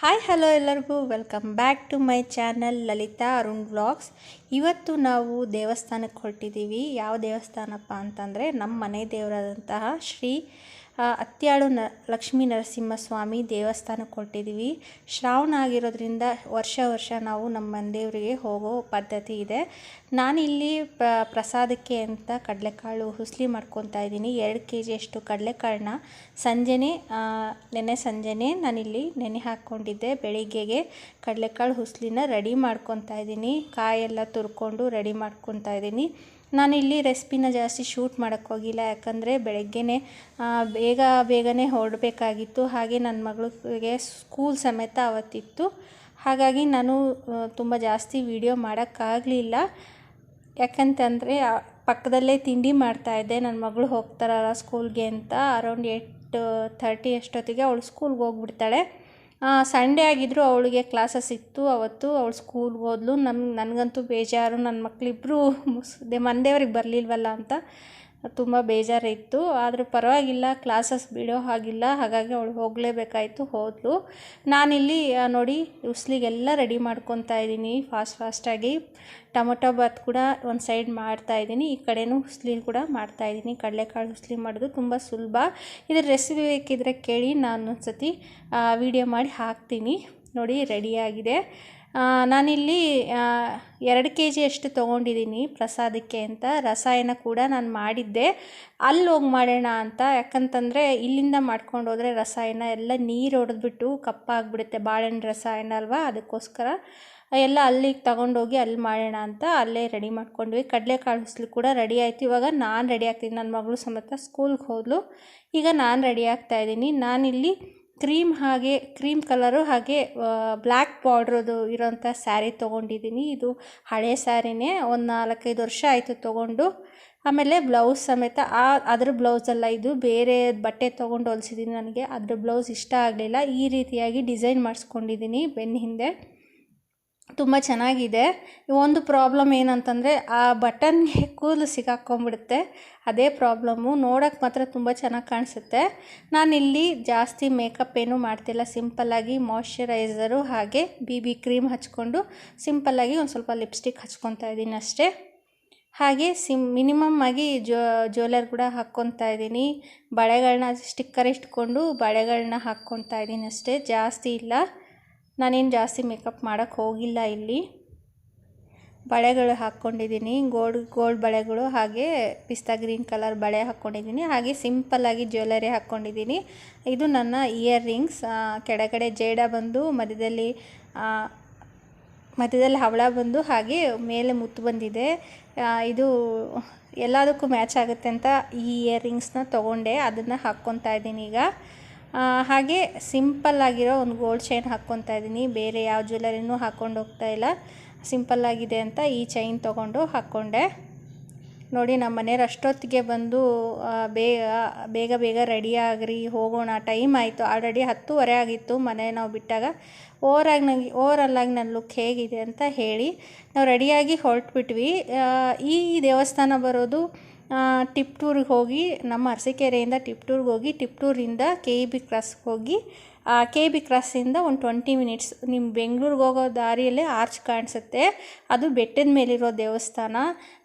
Hi hello ಎಲ್ಲರಿಗೂ. Welcome back to my channel Lalitha Arun vlogs ಇವತ್ತು ನಾವು ದೇವಸ್ಥಾನಕ್ಕೆ ಹೊರಟಿದ್ದೀವಿ. ಯಾವ ದೇವಸ್ಥಾನಪ್ಪ ಅಂತಂದರೆ ನಮ್ಮ ಮನೆ ದೇವರಾದಂತಹ ಶ್ರೀ ಅತ್ಯಾಳು ನ, ಲಕ್ಷ್ಮೀ ನರಸಿಂಹಸ್ವಾಮಿ ದೇವಸ್ಥಾನಕ್ಕೆ ಕೊಟ್ಟಿದ್ದೀವಿ ಶ್ರಾವಣ ಆಗಿರೋದ್ರಿಂದ ವರ್ಷ ವರ್ಷ ನಾವು ನಮ್ಮ ದೇವರಿಗೆ ಹೋಗೋ ಪದ್ಧತಿ ಇದೆ. ನಾನಿಲ್ಲಿ ಪ್ರ, ಪ್ರಸಾದಕ್ಕೆ ಅಂತ ಕಡಲೆಕಾಳು ಹುಸ್ಲಿ ಮಾಡ್ಕೊತಾ ಇದ್ದೀನಿ. ಎರಡು ಕೆ ಜಿಯಷ್ಟು ಕಡಲೆಕಾಳನ್ನ ಸಂಜೆನೆ ನೆನೆ ಸಂಜೆನೇ ನಾನಿಲ್ಲಿ ನೆನೆ ಹಾಕ್ಕೊಂಡಿದ್ದೆ ಬೆಳಿಗ್ಗೆಗೆ ಕಡಲೆಕಾಳು ಹುಸ್ಲಿನ ರೆಡಿ ಮಾಡ್ಕೊತಾ ಇದ್ದೀನಿ. ಕಾಯೆಲ್ಲ ತುರ್ಕೊಂಡು ರೆಡಿ ಮಾಡ್ಕೊತಾ ಇದ್ದೀನಿ. ನಾನಿಲ್ಲಿ ರೆಸಿಪಿನ ಜಾಸ್ತಿ ಶೂಟ್ ಮಾಡೋಕ್ಕೆ ಹೋಗಿಲ್ಲ ಯಾಕಂದರೆ ಬೆಳಗ್ಗೆನೇ ಬೇಗ ಬೇಗನೆ ಹೊರಡಬೇಕಾಗಿತ್ತು. ಹಾಗೆ ನನ್ನ ಮಗಳಿಗೆ ಸ್ಕೂಲ್ ಸಮೇತ ಅವತ್ತಿತ್ತು. ಹಾಗಾಗಿ ನಾನು ತುಂಬ ಜಾಸ್ತಿ ವಿಡಿಯೋ ಮಾಡೋಕ್ಕಾಗಲಿಲ್ಲ. ಯಾಕಂತಂದರೆ ಪಕ್ಕದಲ್ಲೇ ತಿಂಡಿ ಮಾಡ್ತಾಯಿದ್ದೆ ನನ್ನ ಮಗಳು ಹೋಗ್ತಾರಲ್ಲ ಸ್ಕೂಲ್ಗೆ ಅಂತ, ಅರೌಂಡ್ ಏಟ್ ಥರ್ಟಿ ಅಷ್ಟೊತ್ತಿಗೆ ಅವಳು ಸ್ಕೂಲ್ಗೆ ಹೋಗ್ಬಿಡ್ತಾಳೆ. ಸಂಡೇ ಆಗಿದ್ದರೂ ಅವಳಿಗೆ ಕ್ಲಾಸಸ್ ಇತ್ತು. ಅವತ್ತು ಅವಳು ಸ್ಕೂಲ್ಗೆ ಹೋದ್ಲು. ನಮ್ಮ ನನಗಂತೂ ಬೇಜಾರು. ನನ್ನ ಮಕ್ಕಳಿಬ್ರು ಮುಸ್ ದೇ ಬರಲಿಲ್ವಲ್ಲ ಅಂತ. ತುಂಬ ಬೇಜಾರಿತ್ತು. ಆದರೂ ಪರವಾಗಿಲ್ಲ ಕ್ಲಾಸಸ್ ಬಿಡೋ ಹಾಗಿಲ್ಲ, ಹಾಗಾಗಿ ಅವಳು ಹೋಗಲೇಬೇಕಾಯಿತು ಹೋದಳು ನಾನಿಲ್ಲಿ ನೋಡಿ, ಉಸ್ಲಿಗೆಲ್ಲ ರೆಡಿ ಮಾಡ್ಕೊತಾ ಇದ್ದೀನಿ ಫಾಸ್ಟ್ ಫಾಸ್ಟಾಗಿ ಟೊಮೊಟೊ ಬಾತ್ ಕೂಡ ಒಂದು ಸೈಡ್ ಮಾಡ್ತಾ ಇದ್ದೀನಿ, ಈ ಕಡೆನೂ ಉಸ್ಲಿ ಕೂಡ ಮಾಡ್ತಾ ಇದ್ದೀನಿ. ಕಡಲೆಕಾಳು ಉಸ್ಲಿ ಮಾಡೋದು ತುಂಬ ಸುಲಭ. ಇದರ ರೆಸಿಪಿ ಬೇಕಿದ್ರೆ ಕೇಳಿ ನಾನು ಒಂದು ಸತಿ ವಿಡಿಯೋ ಮಾಡಿ ಹಾಕ್ತೀನಿ. ನೋಡಿ ರೆಡಿಯಾಗಿದೆ ನಾನಿಲ್ಲಿ ಎರಡು ಕೆ ಜಿಯಷ್ಟು ತೊಗೊಂಡಿದ್ದೀನಿ ಪ್ರಸಾದಕ್ಕೆ ಅಂತ. ರಸಾಯನ ಕೂಡ ನಾನು ಮಾಡಿದ್ದೆ. ಅಲ್ಲಿ ಹೋಗಿ ಮಾಡೋಣ ಅಂತ. ಯಾಕಂತಂದರೆ ಇಲ್ಲಿಂದ ಮಾಡ್ಕೊಂಡು ಹೋದರೆ ರಸಾಯನ ಎಲ್ಲ ನೀರು ಹೊಡೆದ್ಬಿಟ್ಟು ಕಪ್ಪಾಗ್ಬಿಡುತ್ತೆ ಬಾಳೆಹಣ್ಣು ರಸಾಯನ ಅಲ್ವಾ? ಅದಕ್ಕೋಸ್ಕರ ಎಲ್ಲ ಅಲ್ಲಿಗೆ ತಗೊಂಡೋಗಿ ಅಲ್ಲಿ ಮಾಡೋಣ ಅಂತ. ಅಲ್ಲೇ ರೆಡಿ ಮಾಡ್ಕೊಂಡ್ವಿ. ಕಡಲೆಕಾಳು ಹುಸ್ಲು ಕೂಡ ರೆಡಿ ಆಯಿತು. ಇವಾಗ ನಾನು ರೆಡಿ ಆಗ್ತೀನಿ. ನನ್ನ ಮಗಳು ಸಮೇತ ಸ್ಕೂಲ್ಗೆ ಹೋದಳು ಈಗ ನಾನು ರೆಡಿ ಆಗ್ತಾ ಇದ್ದೀನಿ. ನಾನಿಲ್ಲಿ ಕ್ರೀಮ್ ಹಾಗೆ, ಕ್ರೀಮ್ ಕಲರು ಹಾಗೆ ಬ್ಲ್ಯಾಕ್ ಬಾರ್ಡ್ರದು ಇರೋಂಥ ಸ್ಯಾರಿ ತೊಗೊಂಡಿದ್ದೀನಿ. ಇದು ಹಳೆ ಸ್ಯಾರಿನೇ, ಒಂದು ನಾಲ್ಕೈದು ವರ್ಷ ಆಯಿತು ತೊಗೊಂಡು. ಆಮೇಲೆ ಬ್ಲೌಸ್ ಸಮೇತ, ಆ, ಅದ್ರ ಬ್ಲೌಸ್ ಇದು ಬೇರೆ ಬಟ್ಟೆ ತೊಗೊಂಡು ಹೊಲ್ಸಿದ್ದೀನಿ ನನಗೆ. ಅದ್ರ ಬ್ಲೌಸ್ ಇಷ್ಟ ಆಗಲಿಲ್ಲ. ಈ ರೀತಿಯಾಗಿ ಡಿಸೈನ್ ಮಾಡಿಸ್ಕೊಂಡಿದ್ದೀನಿ ಬೆನ್ನ ಹಿಂದೆ ತುಂಬ ಚೆನ್ನಾಗಿದೆ. ಒಂದು ಪ್ರಾಬ್ಲಮ್ ಏನಂತಂದರೆ, ಆ ಬಟನ್ಗೆ ಕೂದಲು ಸಿಕ್ಕಾಕ್ಕೊಂಬಿಡುತ್ತೆ ಅದೇ ಪ್ರಾಬ್ಲಮ್ಮು ನೋಡೋಕ್ಕೆ ಮಾತ್ರ ತುಂಬ ಚೆನ್ನಾಗಿ ಕಾಣಿಸುತ್ತೆ. ನಾನಿಲ್ಲಿ ಜಾಸ್ತಿ ಮೇಕಪ್ ಏನೂ ಮಾಡ್ತಿಲ್ಲ. ಸಿಂಪಲ್ಲಾಗಿ ಮಾಯ್ಶ್ಚರೈಸರು ಹಾಗೆ ಬಿ ಬಿ ಕ್ರೀಮ್ ಹಚ್ಕೊಂಡು ಸಿಂಪಲ್ಲಾಗಿ ಒಂದು ಸ್ವಲ್ಪ ಲಿಪ್ಸ್ಟಿಕ್ ಹಚ್ಕೊತಾ ಇದ್ದೀನಿ ಅಷ್ಟೇ. ಹಾಗೆ ಸಿಮ್ ಮಿನಿಮಮ್ ಆಗಿ ಜ್ಯುವೆಲರ್ ಕೂಡ ಹಾಕ್ಕೊತಾ ಇದ್ದೀನಿ. ಬಳೆಗಳನ್ನ ಸ್ಟಿಕ್ಕರ್ ಇಟ್ಕೊಂಡು ಬಳೆಗಳನ್ನ ಹಾಕ್ಕೊತಾ ಇದ್ದೀನಿ ಅಷ್ಟೇ. ಜಾಸ್ತಿ ಇಲ್ಲ. ನಾನೇನು ಜಾಸ್ತಿ ಮೇಕಪ್ ಮಾಡೋಕ್ಕೆ ಹೋಗಿಲ್ಲ ಇಲ್ಲಿ. ಬಳೆಗಳು ಹಾಕ್ಕೊಂಡಿದ್ದೀನಿ ಗೋಲ್ಡ್ ಗೋಲ್ಡ್ ಬಳೆಗಳು ಹಾಗೆ ಪಿಸ್ತಾ ಗ್ರೀನ್ ಕಲರ್ ಬಳೆ ಹಾಕ್ಕೊಂಡಿದ್ದೀನಿ ಹಾಗೆ ಸಿಂಪಲ್ಲಾಗಿ ಜ್ಯುವೆಲರಿ ಹಾಕ್ಕೊಂಡಿದ್ದೀನಿ ಇದು ನನ್ನ ಇಯರ್ ರಿಂಗ್ಸ್ ಕೆಳಗಡೆ ಜೇಡ ಬಂದು, ಮಧ್ಯದಲ್ಲಿ ಮಧ್ಯದಲ್ಲಿ ಹವಳ ಬಂದು, ಹಾಗೆ ಮೇಲೆ ಮುತ್ತು ಬಂದಿದೆ. ಇದು ಎಲ್ಲದಕ್ಕೂ ಮ್ಯಾಚ್ ಆಗುತ್ತೆ ಅಂತ ಈ ಇಯರ್ ರಿಂಗ್ಸ್ನ ತೊಗೊಂಡೆ. ಅದನ್ನು ಹಾಕ್ಕೊತಾ ಇದ್ದೀನಿ ಈಗ. ಹಾಗೆ ಸಿಂಪಲ್ ಆಗಿರೋ ಒಂದು ಗೋಲ್ಡ್ ಚೈನ್ ಹಾಕ್ಕೊತಾ ಇದ್ದೀನಿ. ಬೇರೆ ಯಾವ ಜ್ಯುವೆಲರಿನೂ ಹಾಕ್ಕೊಂಡು ಹೋಗ್ತಾ ಇಲ್ಲ. ಸಿಂಪಲ್ ಆಗಿದೆ ಅಂತ ಈ ಚೈನ್ ತೊಗೊಂಡು ಹಾಕ್ಕೊಂಡೆ. ನೋಡಿ, ನಮ್ಮ ಮನೆಯವ್ರು ಅಷ್ಟೊತ್ತಿಗೆ ಬಂದು ಬೇಗ ಬೇಗ ಬೇಗ ರೆಡಿ ಆಗ್ರಿ, ಹೋಗೋಣ. ಟೈಮ್ ಆಯಿತು. ಆಲ್ರೆಡಿ ಹತ್ತುವರೆ ಆಗಿತ್ತು ಮನೆ ನಾವು ಬಿಟ್ಟಾಗ. ಓವರಾಗಿ ನನಗೆ ಓವರಲ್ಲಾಗಿ ನನ್ನ ಲುಕ್ ಹೇಗಿದೆ ಅಂತ ಹೇಳಿ ನಾವು ರೆಡಿಯಾಗಿ ಹೊರಟ್ಬಿಟ್ವಿ. ಈ ದೇವಸ್ಥಾನ ಬರೋದು ಟಿಪ್ಟೂರಿಗೆ ಹೋಗಿ, ನಮ್ಮ ಅರಸಿಕೆರೆಯಿಂದ ಟಿಪ್ಟೂರ್ಗೆ ಹೋಗಿ ಟಿಪ್ಟೂರಿಂದ ಕೆ ಇ ಬಿ ಕ್ರಾಸ್ಗೆ ಹೋಗಿ ಕೆ ಬಿ ಕ್ರಾಸಿಂದ ಒಂದು ಟ್ವೆಂಟಿ ಮಿನಿಟ್ಸ್ ನಿಮ್ಮ ಬೆಂಗಳೂರಿಗೆ ಹೋಗೋ ದಾರಿಯಲ್ಲೇ ಆರ್ಚ್ ಕಾಣಿಸುತ್ತೆ. ಅದು ಬೆಟ್ಟದ ಮೇಲಿರೋ ದೇವಸ್ಥಾನ.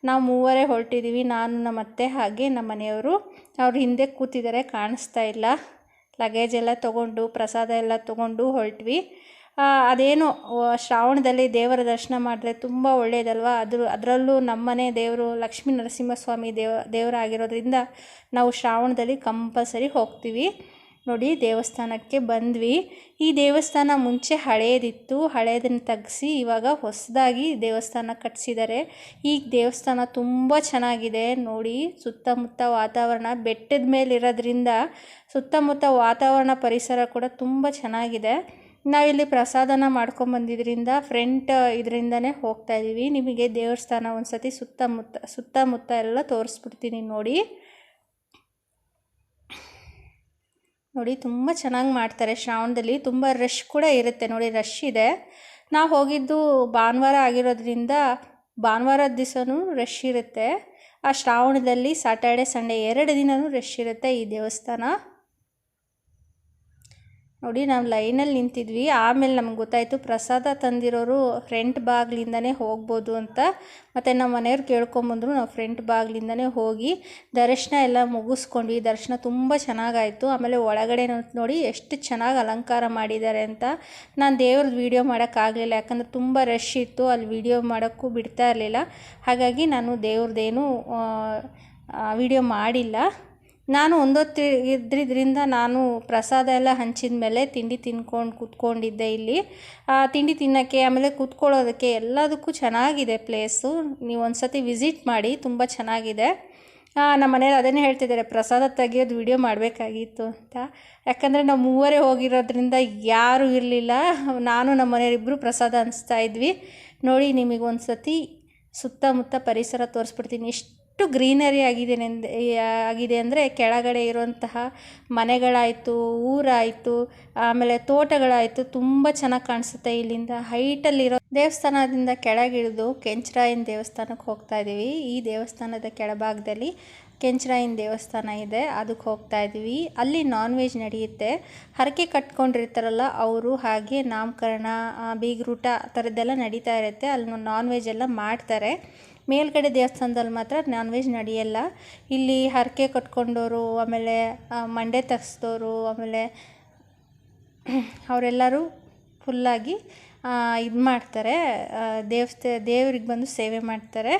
ನಾವು ಮೂವರೇ ಹೊರಟಿದ್ದೀವಿ ನಾನು, ನಮ್ಮ ಅತ್ತೆ ಹಾಗೆ ನಮ್ಮ ಮನೆಯವರು. ಅವ್ರು ಹಿಂದೆ ಕೂತಿದ್ದಾರೆ ಕಾಣಿಸ್ತಾ ಇಲ್ಲ. ಲಗೇಜ್ ಎಲ್ಲ ತೊಗೊಂಡು, ಪ್ರಸಾದ ಎಲ್ಲ ತೊಗೊಂಡು ಹೊರಟ್ವಿ. ಅದೇನೋ ಶ್ರಾವಣದಲ್ಲಿ ದೇವರ ದರ್ಶನ ಮಾಡಿದ್ರೆ ತುಂಬ ಒಳ್ಳೆಯದಲ್ವ ಅದ್ರ, ಅದರಲ್ಲೂ ನಮ್ಮನೆ ದೇವರು ಲಕ್ಷ್ಮೀ ನರಸಿಂಹಸ್ವಾಮಿ ದೇವ, ದೇವರಾಗಿರೋದ್ರಿಂದ ನಾವು ಶ್ರಾವಣದಲ್ಲಿ ಕಂಪಲ್ಸರಿ ಹೋಗ್ತೀವಿ. ನೋಡಿ, ದೇವಸ್ಥಾನಕ್ಕೆ ಬಂದ್ವಿ. ಈ ದೇವಸ್ಥಾನ ಮುಂಚೆ ಹಳೇದಿತ್ತು. ಹಳೇದನ್ನು ತೆಗ್ಸಿ ಇವಾಗ ಹೊಸದಾಗಿ ದೇವಸ್ಥಾನ ಕಟ್ಟಿಸಿದ್ದಾರೆ ಈ ದೇವಸ್ಥಾನ ತುಂಬ ಚೆನ್ನಾಗಿದೆ. ನೋಡಿ, ಸುತ್ತಮುತ್ತ ವಾತಾವರಣ. ಬೆಟ್ಟದ ಮೇಲೆ ಇರೋದ್ರಿಂದ ಸುತ್ತಮುತ್ತ ವಾತಾವರಣ ಪರಿಸರ ಕೂಡ ತುಂಬ ಚೆನ್ನಾಗಿದೆ. ನಾವಿಲ್ಲಿ ಪ್ರಸಾದನ ಮಾಡ್ಕೊಂಬಂದಿದ್ರಿಂದ ಫ್ರಂಟ್ ಇದರಿಂದನೇ ಹೋಗ್ತಾ ಇದ್ದೀವಿ ನಿಮಗೆ ದೇವಸ್ಥಾನ ಒಂದು ಸತಿ ಸುತ್ತಮುತ್ತ ಸುತ್ತಮುತ್ತ ಎಲ್ಲ ತೋರಿಸ್ಬಿಡ್ತೀನಿ ನೋಡಿ. ನೋಡಿ, ತುಂಬ ಚೆನ್ನಾಗಿ ಮಾಡ್ತಾರೆ. ಶ್ರಾವಣದಲ್ಲಿ ತುಂಬ ರಶ್ ಕೂಡ ಇರುತ್ತೆ. ನೋಡಿ ರಶ್ ಇದೆ. ನಾವು ಹೋಗಿದ್ದು ಭಾನುವಾರ ಆಗಿರೋದ್ರಿಂದ ಭಾನುವಾರದ ದಿವಸನೂ ರಶ್ ಇರುತ್ತೆ. ಆ ಶ್ರಾವಣದಲ್ಲಿ ಸಾಟರ್ಡೆ ಸಂಡೇ ಎರಡು ದಿನವೂ ರಶ್ ಇರುತ್ತೆ ಈ ದೇವಸ್ಥಾನ. ನೋಡಿ, ನಾವು ಲೈನಲ್ಲಿ ನಿಂತಿದ್ವಿ. ಆಮೇಲೆ ನಮ್ಗೆ ಗೊತ್ತಾಯಿತು, ಪ್ರಸಾದ ತಂದಿರೋರು ಫ್ರಂಟ್ ಬಾಗಿಲಿಂದನೇ ಹೋಗ್ಬೋದು ಅಂತ. ಮತ್ತು ನಮ್ಮ ಮನೆಯವ್ರು ಕೇಳ್ಕೊಂಬಂದ್ರು ನಾವು ಫ್ರಂಟ್ ಬಾಗಿಲಿಂದನೇ ಹೋಗಿ ದರ್ಶನ ಎಲ್ಲ ಮುಗಿಸ್ಕೊಂಡ್ವಿ. ದರ್ಶನ ತುಂಬ ಚೆನ್ನಾಗಾಯಿತು. ಆಮೇಲೆ ಒಳಗಡೆ ನೋಡಿ ಎಷ್ಟು ಚೆನ್ನಾಗಿ ಅಲಂಕಾರ ಮಾಡಿದ್ದಾರೆ ಅಂತ. ನಾನು ದೇವ್ರದ್ದು ವೀಡಿಯೋ ಮಾಡೋಕ್ಕಾಗಲಿಲ್ಲ ಯಾಕಂದರೆ ತುಂಬ ರಶ್ ಇತ್ತು. ಅಲ್ಲಿ ವೀಡಿಯೋ ಮಾಡೋಕ್ಕೂ ಬಿಡ್ತಾ ಇರಲಿಲ್ಲ. ಹಾಗಾಗಿ ನಾನು ದೇವ್ರದ್ದೇನು ವೀಡಿಯೋ ಮಾಡಿಲ್ಲ. ನಾನು ಒಂದೊತ್ತು ಇದ್ರಿದ್ರಿಂದ ನಾನು ಪ್ರಸಾದ ಎಲ್ಲ ಹಂಚಿದ ಮೇಲೆ ತಿಂಡಿ ತಿನ್ಕೊಂಡು ಕೂತ್ಕೊಂಡಿದ್ದೆ ಇಲ್ಲಿ. ತಿಂಡಿ ತಿನ್ನೋಕ್ಕೆ, ಆಮೇಲೆ ಕೂತ್ಕೊಳ್ಳೋದಕ್ಕೆ ಎಲ್ಲದಕ್ಕೂ ಚೆನ್ನಾಗಿದೆ ಪ್ಲೇಸು ನೀವು ಒಂದು ಸತಿ ವಿಸಿಟ್ ಮಾಡಿ, ತುಂಬ ಚೆನ್ನಾಗಿದೆ. ನಮ್ಮ ಮನೇಲಿ ಅದನ್ನೇ ಹೇಳ್ತಿದ್ದಾರೆ, ಪ್ರಸಾದ ತೆಗಿಯೋದು ವಿಡಿಯೋ ಮಾಡಬೇಕಾಗಿತ್ತು ಅಂತ. ಯಾಕಂದರೆ ನಾವು ಮೂವರೇ ಹೋಗಿರೋದ್ರಿಂದ ಯಾರೂ ಇರಲಿಲ್ಲ. ನಾನು, ನಮ್ಮ ಮನೆಯವರಿಬ್ಬರು ಪ್ರಸಾದ ಹಂಚ್ತಾ ಇದ್ವಿ. ನೋಡಿ ನಿಮಗೆ ಒಂದು ಸತಿ ಸುತ್ತಮುತ್ತ ಪರಿಸರ ತೋರಿಸ್ಬಿಡ್ತೀನಿ. ಎಷ್ಟು ಎಷ್ಟು ಗ್ರೀನರಿ ಆಗಿದೆ ಆಗಿದೆ ಅಂದರೆ ಕೆಳಗಡೆ ಇರುವಂತಹ ಮನೆಗಳಾಯಿತು, ಊರಾಯಿತು, ಆಮೇಲೆ ತೋಟಗಳಾಯಿತು ತುಂಬ ಚೆನ್ನಾಗಿ ಕಾಣಿಸುತ್ತೆ. ಇಲ್ಲಿಂದ ಹೈಟಲ್ಲಿರೋ ದೇವಸ್ಥಾನದಿಂದ ಕೆಳಗಿಳಿದು ಕೆಂಚರಾಯನ ದೇವಸ್ಥಾನಕ್ಕೆ ಹೋಗ್ತಾ ಇದ್ದೀವಿ ಈ ದೇವಸ್ಥಾನದ ಕೆಳಭಾಗದಲ್ಲಿ ಕೆಂಚರಾಯನ ದೇವಸ್ಥಾನ ಇದೆ, ಅದಕ್ಕೆ ಹೋಗ್ತಾ ಇದ್ದೀವಿ ಅಲ್ಲಿ ನಾನ್ ವೆಜ್ ನಡೆಯುತ್ತೆ. ಹರಕೆ ಕಟ್ಕೊಂಡಿರ್ತಾರಲ್ಲ ಅವರು, ಹಾಗೆ ನಾಮಕರಣ ಬೀಗ್ರೂಟ ಆ ಥರದ್ದೆಲ್ಲ ನಡೀತಾ ಇರುತ್ತೆ. ಅಲ್ಲಿ ನಾನ್ ವೆಜ್ ಎಲ್ಲ ಮಾಡ್ತಾರೆ. ಮೇಲ್ಗಡೆ ದೇವಸ್ಥಾನದಲ್ಲಿ ಮಾತ್ರ ನಾನ್ ವೆಜ್ ನಡೆಯಲ್ಲ. ಇಲ್ಲಿ ಹರಕೆ ಕಟ್ಕೊಂಡೋರು, ಆಮೇಲೆ ಮಂಡೆ ತಗ್ಸಿದವರು ಆಮೇಲೆ ಅವರೆಲ್ಲರೂ ಫುಲ್ಲಾಗಿ ಇದು ಮಾಡ್ತಾರೆ. ದೇವಸ್ಥೆ, ದೇವ್ರಿಗೆ ಬಂದು ಸೇವೆ ಮಾಡ್ತಾರೆ.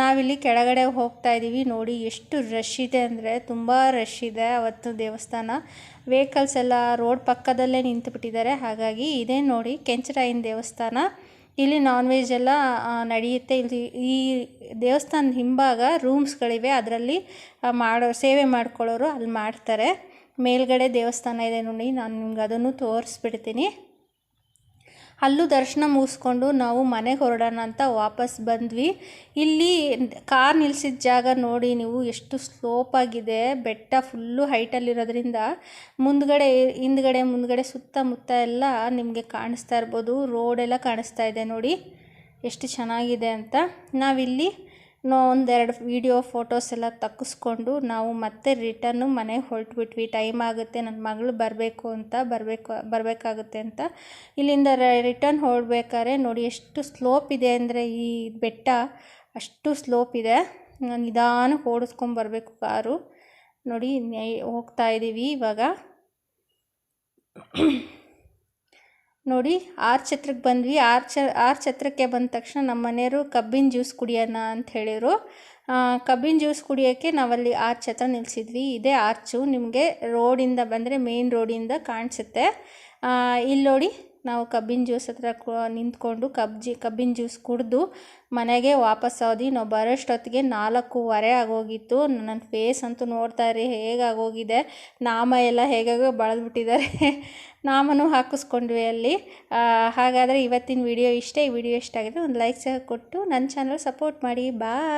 ನಾವಿಲ್ಲಿ ಕೆಳಗಡೆ ಹೋಗ್ತಾ ಇದ್ದೀವಿ ನೋಡಿ ಎಷ್ಟು ರಶ್ ಇದೆ ಅಂದರೆ ತುಂಬ ರಶ್ ಇದೆ ಅವತ್ತು ದೇವಸ್ಥಾನ. ವೆಹಿಕಲ್ಸ್ ಎಲ್ಲ ರೋಡ್ ಪಕ್ಕದಲ್ಲೇ ನಿಂತುಬಿಟ್ಟಿದ್ದಾರೆ. ಹಾಗಾಗಿ ಇದೇ ನೋಡಿ ಕೆಂಚರಾಯನ ದೇವಸ್ಥಾನ. ಇಲ್ಲಿ ನಾನ್ ವೆಜ್ ಎಲ್ಲ ನಡೆಯುತ್ತೆ. ಇಲ್ಲಿ ಈ ದೇವಸ್ಥಾನದ ಹಿಂಭಾಗ ರೂಮ್ಸ್ಗಳಿವೆ ಅದರಲ್ಲಿ ಮಾಡೋ, ಸೇವೆ ಮಾಡ್ಕೊಳ್ಳೋರು ಅಲ್ಲಿ ಮಾಡ್ತಾರೆ. ಮೇಲ್ಗಡೆ ದೇವಸ್ಥಾನ ಇದೆ ನೋಡಿ, ನಾನು ನಿಮ್ಗೆ ಅದನ್ನು ತೋರಿಸ್ಬಿಡ್ತೀನಿ. ಅಲ್ಲೂ ದರ್ಶನ ಮುಗಿಸ್ಕೊಂಡು ನಾವು ಮನೆಗೆ ಹೊರಡೋಣ ಅಂತ ವಾಪಸ್ ಬಂದ್ವಿ. ಇಲ್ಲಿ ಕಾರ್ ನಿಲ್ಸಿದ ಜಾಗ ನೋಡಿ ನೀವು ಎಷ್ಟು ಸ್ಲೋಪಾಗಿದೆ ಬೆಟ್ಟ ಫುಲ್ಲು ಹೈಟಲ್ಲಿರೋದ್ರಿಂದ ಮುಂದ್ಗಡೆ, ಹಿಂದ್ಗಡೆ, ಮುಂದ್ಗಡೆ ಸುತ್ತಮುತ್ತ ಎಲ್ಲ ನಿಮಗೆ ಕಾಣಿಸ್ತಾ ಇರ್ಬೋದು. ರೋಡೆಲ್ಲ ಕಾಣಿಸ್ತಾ ಇದೆ ನೋಡಿ. ಎಷ್ಟು ಚೆನ್ನಾಗಿದೆ ಅಂತ. ನಾವಿಲ್ಲಿ ಒಂದೆರಡು ವೀಡಿಯೋ ಫೋಟೋಸ್ ಎಲ್ಲ ತಕ್ಕಿಸ್ಕೊಂಡು ನಾವು ಮತ್ತೆ ರಿಟರ್ನು ಮನೆಗೆ ಹೊರಟ್ಬಿಟ್ವಿ. ಟೈಮ್ ಆಗುತ್ತೆ ನನ್ನ ಮಗಳು ಬರಬೇಕು ಅಂತ, ಬರಬೇಕು, ಬರಬೇಕಾಗುತ್ತೆ ಅಂತ. ಇಲ್ಲಿಂದ ರಿಟರ್ನ್ ಹೊರಡ್ಬೇಕಾದ್ರೆ ನೋಡಿ ಎಷ್ಟು ಸ್ಲೋಪ್ ಇದೆ ಅಂದರೆ ಈ ಬೆಟ್ಟ, ಅಷ್ಟು ಸ್ಲೋಪ್ ಇದೆ. ನಿಧಾನಕ್ಕೆ ಓಡಿಸ್ಕೊಂಬರ್ಬೇಕು ಕಾರು. ನೋಡಿ ಹೋಗ್ತಾ ಇದ್ದೀವಿ ಇವಾಗ. ನೋಡಿ, ಆರು ಛತ್ರಕ್ಕೆ ಬಂದ್ವಿ. ಆರು ಚ ಆರು ಛತ್ರಕ್ಕೆ ಬಂದ ತಕ್ಷಣ ನಮ್ಮ ಮನೆಯವರು ಕಬ್ಬಿನ ಜ್ಯೂಸ್ ಕುಡಿಯೋಣ ಅಂತ ಹೇಳಿದರು. ಕಬ್ಬಿನ ಜ್ಯೂಸ್ ಕುಡಿಯೋಕ್ಕೆ ನಾವಲ್ಲಿ ಆರು ಛತ್ರ ನಿಲ್ಲಿಸಿದ್ವಿ ಇದೇ ಆರ್ಚು. ನಿಮಗೆ ರೋಡಿಂದ ಬಂದರೆ ಮೇನ್ ರೋಡಿಂದ ಕಾಣಿಸುತ್ತೆ. ಇಲ್ಲಿ ನೋಡಿ ನಾವು ಕಬ್ಬಿನ ಜ್ಯೂಸ್ ಹತ್ರ ನಿಂತ್ಕೊಂಡು ಕಬ್ಜಿ ಕಬ್ಬಿನ ಜ್ಯೂಸ್ ಕುಡಿದು ಮನೆಗೆ ವಾಪಸ್ ಹೋದ್ವಿ ನಾವು ಬರೋಷ್ಟೊತ್ತಿಗೆ ನಾಲ್ಕೂವರೆ ಆಗೋಗಿತ್ತು. ನನ್ನ ಫೇಸ್ ಅಂತೂ ನೋಡ್ತಾ ಇರಿ ಹೇಗಾಗೋಗಿದೆ? ನಾಮ ಎಲ್ಲ ಹೇಗಾಗೋ ಬಳದ್ಬಿಟ್ಟಿದ್ದಾರೆ. ನಾಮನೂ ಹಾಕಿಸ್ಕೊಂಡ್ವಿ ಅಲ್ಲಿ. ಹಾಗಾದರೆ ಇವತ್ತಿನ ವಿಡಿಯೋ ಇಷ್ಟೇ. ಈ ವಿಡಿಯೋ ಇಷ್ಟ ಆಗಿದೆ ಒಂದು ಲೈಕ್ ಸಹ ಕೊಟ್ಟು ನನ್ನ ಚಾನಲ್ ಸಪೋರ್ಟ್ ಮಾಡಿ. ಬಾಯ್